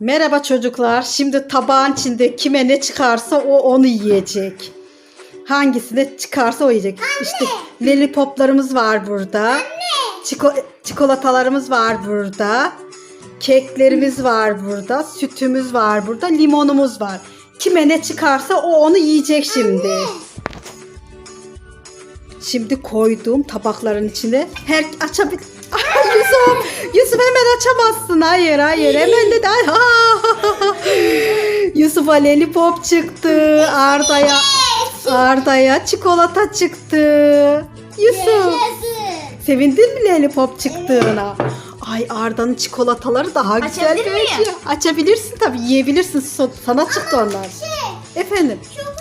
Merhaba çocuklar. Şimdi tabağın içinde kime ne çıkarsa o onu yiyecek. Hangisine çıkarsa o yiyecek. İşte lollipoplarımız var burada. Çiko- çikolatalarımız var burada. Keklerimiz var burada. Sütümüz var burada. Limonumuz var. Kime ne çıkarsa o onu yiyecek şimdi. Şimdi koyduğum tabakların içine her açabil Ay, Yusuf, Yusuf hemen açamazsın. Hayır, hayır. Hemen de Yusuf'a lollipop çıktı. Arda'ya Arda'ya çikolata çıktı. Yusuf, sevindin mi lollipop çıktığına? Ay Arda'nın çikolataları daha güzel Açabilir miyim? Açabilirsin tabii. Yiyebilirsin. So- Sana çıktı onlar. Efendim. Çubuğunu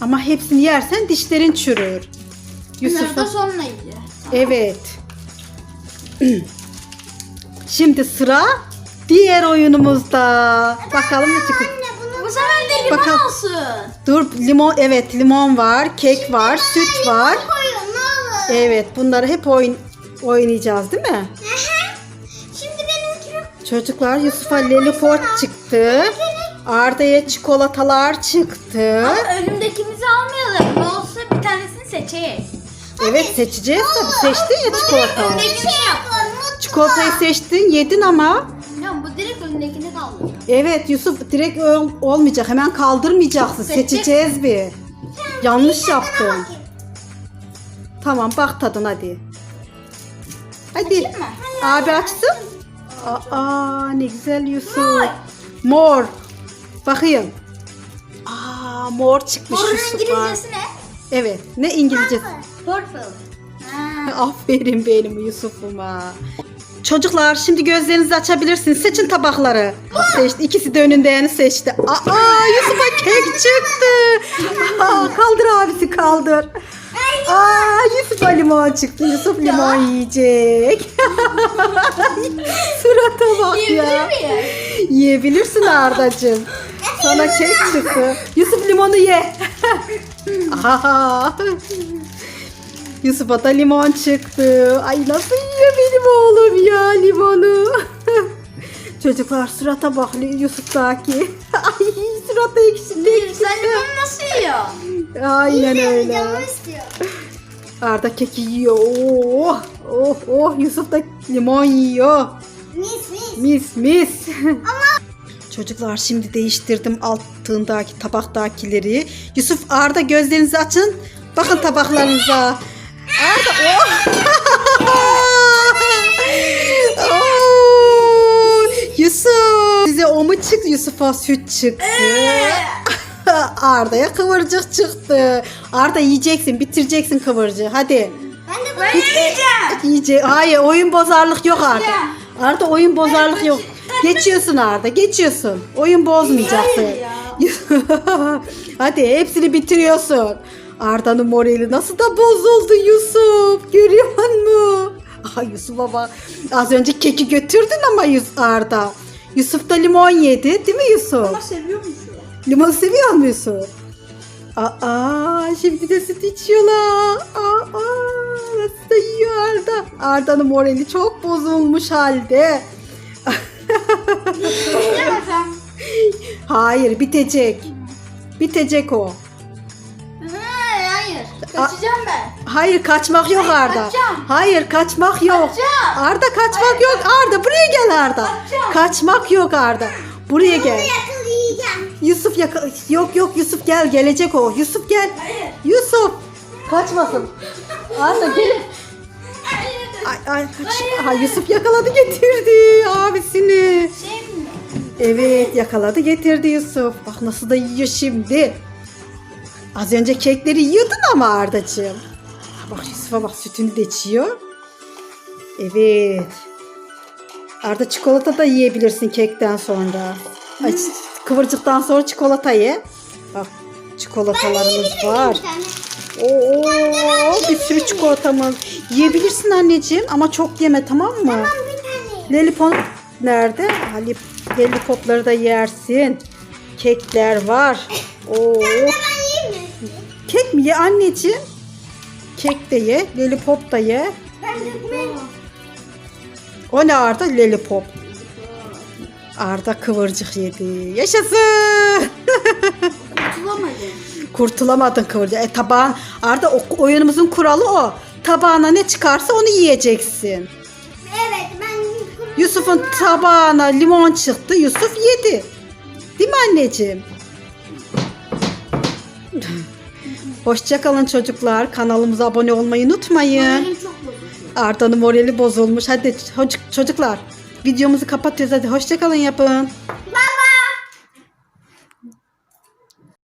Ama hepsini yersen dişlerin çürür. Yusuf da sonra yiyeceğiz. Evet. Şimdi sıra diğer oyunumuzda. Bakalım ne çıkacak. Bu sefer de limon Bakalım. olsun. Dur limon evet limon var, kek var, süt var. koyun ne olur. Evet bunları hep oyun oynayacağız değil mi? Aha. Şimdi benimkini Çocuklar Yusuf'a lollipop çıktı. Arda'ya çikolatalar çıktı. Ama önümdekimizi almayalım. Ne olsa bir tanesini seçeyiz. Evet seçeceğiz tabii. Seçtin ya çikolata. Öndekini yap. Çikolatayı seçtin, yedin ama. Ya bu direkt önündekini kaldı. Evet Yusuf direkt ol- olmayacak. Hemen kaldırmayacaksın. Seçeceğiz. Seçeceğiz bir. Yanlış yaptın. Tamam bak tadın hadi. Hadi. Abi açsın. Aa ne güzel Yusuf. Mor. Bakayım. Aa mor çıkmış Morun Yusuf'a. İngilizcesi ne? Evet. Ne İngilizcesi? Purple. Aferin benim Yusuf'uma. Çocuklar şimdi gözlerinizi açabilirsiniz. Seçin tabakları. Seçti. İkisi de önündeyeni seçti. Aa Yusuf'a kek çıktı. Aa, kaldır abisi kaldır. Aa Yusuf'a limon çıktı. Yusuf limon yiyecek. Surata bak Yiyebilir ya. miyim? Yiyebilirsin Ardacığım. Sana kek çıktı. Yusuf limonu ye. Aha. Yusuf'a da limon çıktı. Ay nasıl yiyor benim oğlum ya limonu. Çocuklar surata bak Yusuf'taki. Ay suratı ekşidi ekşidi. Sen limonu nasıl yiyorsun? Aynen öyle. Canım istiyor. Arda keki yiyor. Oh oh oh Yusuf da limon yiyor. Mis mis. Mis mis. Çocuklar şimdi değiştirdim altındaki tabaktakileri. Yusuf Arda gözlerinizi açın. Bakın tabaklarınıza. Arda oh. Oh. Yusuf size o mu çıktı? Yusuf'a süt çıktı. Arda'ya kıvırcık çıktı. Arda yiyeceksin, bitireceksin kıvırcığı. Hadi. Ben de Ben yiyeceğim. Yiyecek. Hayır oyun bozarlık yok Arda. Arda oyun bozarlık yok. Geçiyorsun Arda geçiyorsun. Oyun bozmayacaksın. Hayır Hadi hepsini bitiriyorsun. Arda'nın morali nasıl da bozuldu Yusuf. Görüyor musun? Aha Yusuf'a bak. Az önce keki götürdün ama Yus Arda. Yusuf da limon yedi değil mi Yusuf? Ama seviyormuşum. Limon seviyor musun? Aa, şimdi de süt içiyorlar. Aa, nasıl da yiyor Arda. Arda'nın morali çok bozulmuş halde. Hayır, bitecek. Bitecek o. Ha, hayır. Kaçacağım ben. Hayır, kaçmak yok Arda. kaçacağım. Hayır, kaçmak yok. Kaçacağım. Arda kaçmak yok. Arda buraya gel Arda. Kaçacağım. Kaçmak yok Arda. Buraya gel. yakalayacağım. Yusuf yaka yok yok Yusuf gel gelecek o. Yusuf gel. Hayır. Yusuf kaçmasın. Arda gel. Hayır. Ay, ay kaç. Aha, Yusuf yakaladı getirdi abisini. Şimdi. Evet yakaladı getirdi Yusuf. Bak nasıl da yiyor şimdi. Az önce kekleri yiyordun ama Ardacığım. Bak Yusuf'a bak sütünü de içiyor. Evet. Arda çikolata da yiyebilirsin kekten sonra. Ay, kıvırcıktan sonra çikolata ye. Bak çikolatalarımız var. Oo, bir sürü çikolatamız. Yiyebilirsin anneciğim ama çok yeme tamam mı? Bir tane. Lollipop nerede? Ali lollipopları da yersin. Kekler var. Oo, kek mi ye anneciğim? Kek de ye, lollipop da ye. Ben dökmem. O ne Arda? Lollipop. Arda kıvırcık yedi. Yaşasın. Kurtulamadım. Kurtulamadın kıvırcık. E tabağın Arda oyunumuzun kuralı o. Tabağına ne çıkarsa onu yiyeceksin. Evet ben Yusuf'un tabağına limon çıktı. Yusuf yedi. Değil mi anneciğim? Hoşçakalın çocuklar. Kanalımıza abone olmayı unutmayın. Moralim çok bozuldu. Arda'nın morali bozulmuş. Hadi çocuk, çocuklar videomuzu kapatıyoruz. Hadi hoşçakalın yapın.